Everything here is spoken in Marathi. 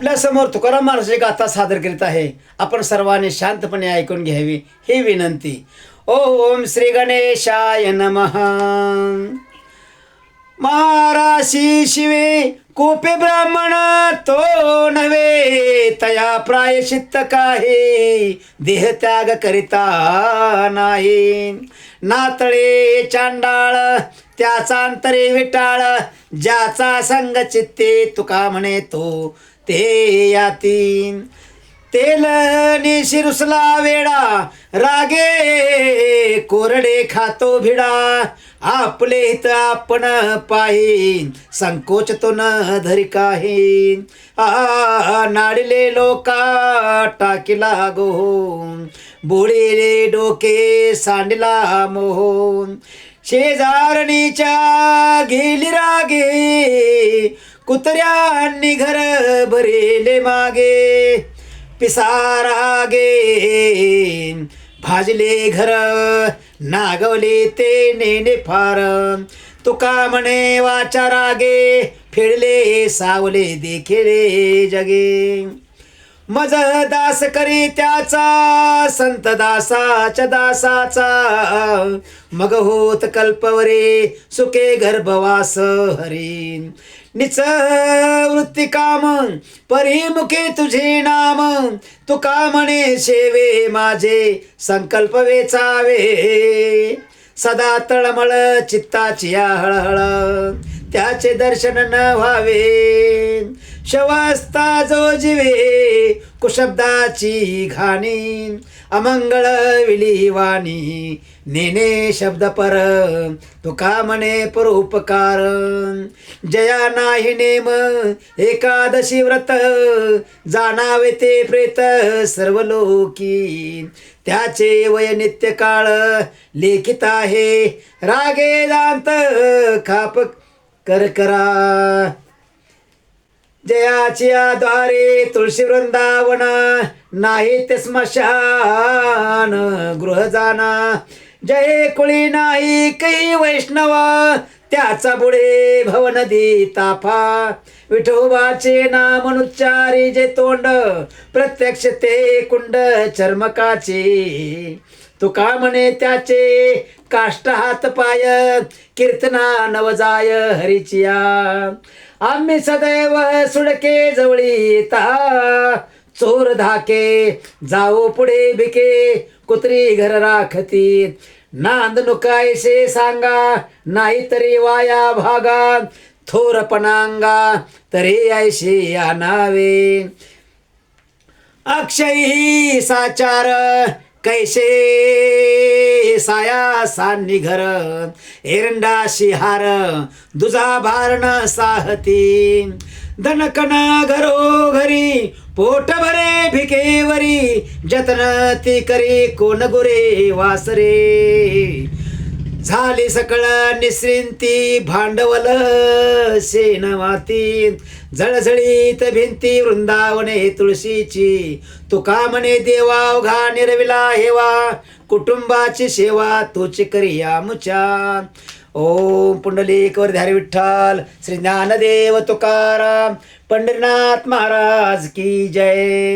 आपल्यासमोर तुकाराम महाराजांची गाथा सादर करीत आहे. आपण सर्वांनी शांतपणे ऐकून घ्यावी ही विनंती. ओम श्री गणेशाय नम. महाराशी शिवे कोपे ब्राह्मण तो नव्हे तया प्रायश्चित्त काही देहत्याग करिता नाही. नातळे चांडाळ त्याचा अंतरे विटाळ ज्याचा संग चित्ते तुका म्हणे तो ते याती तेल निशी वेडा रागे कोरडे खातो भिडा. आपले हित आपण पाहीन संकोच तो न धरी काही नाडले लोका टाकीला गोहून बोळीले डोके सांडला मोहून. शेजारणीच्या गेली रागे कुत्र्यांनी घर भरेले मागे. पिसारागे भाजले घर नागवले ते नेणे फार. तुका म्हणे वाचा रागे फिरले सावले देखिले जगे. मज दास करी त्याचा संत दासाच्या दासाचा. मग होत कल्पवरे सुके गर्भवास हरी निच वृत्ती काम परिमुखे तुझे नाम. तुका म्हणे शेवे माझे संकल्प वेचावे. सदा तळमळ चित्ताची हळहळ. त्याचे दर्शन न व्हावे. शवास्ता जो जिवे कुशब्दाची घाणी. अमंगळ विलीवाणी नेने शब्द पर. तुका म्हणे परोपकार. जया नाही नेम एकादशी व्रत. जाणावे ते प्रेत सर्व लोकी त्याचे वय नित्य काळ लेखित आहे. रागे दांत खाप करकरा जयाच्या द्वारे तुळशी वृंदावन नाही ते स्मशान गृह जाना. जय कुळी नाही कै वैष्णव त्याचा बुडे भव नदी ताफा. विठोबाचे नाम उच्चारी जे तोंड प्रत्यक्ष ते कुंड चर्मकाचे. तुका म्हणे त्याचे? काष्ट हात पाय कीर्तना नवजाय हरिचिया. आम्ही सदैव सुडके जवळी तहा चोर धाके जाओ पुढे भिके कुत्री घर राखती. नांद नुकायसे सांगा नाहीतरी वाया भागा. थोरपणांगा तरी ऐशी आणावे. अक्षयी साचार कैसे साया सान्नी घर एरंडा शिहार दुजा भारण साहती। दणकणा घरो घरी पोट भरे भिकेवरी जतन ती करी कोण गुरे वासरे। झाली सकळ निश्रिंती भांडवल शेण झळझळीत भिंती वृंदावने तुळशीची. तुका म्हणे देवा अवघा निरविला हेवा. कुटुंबाची सेवा तोची करिया आमुच्या ओम पुंडलिक ध्यारी विठ्ठल श्री ज्ञानदेव तुकाराम पंढरीनाथ महाराज की जय.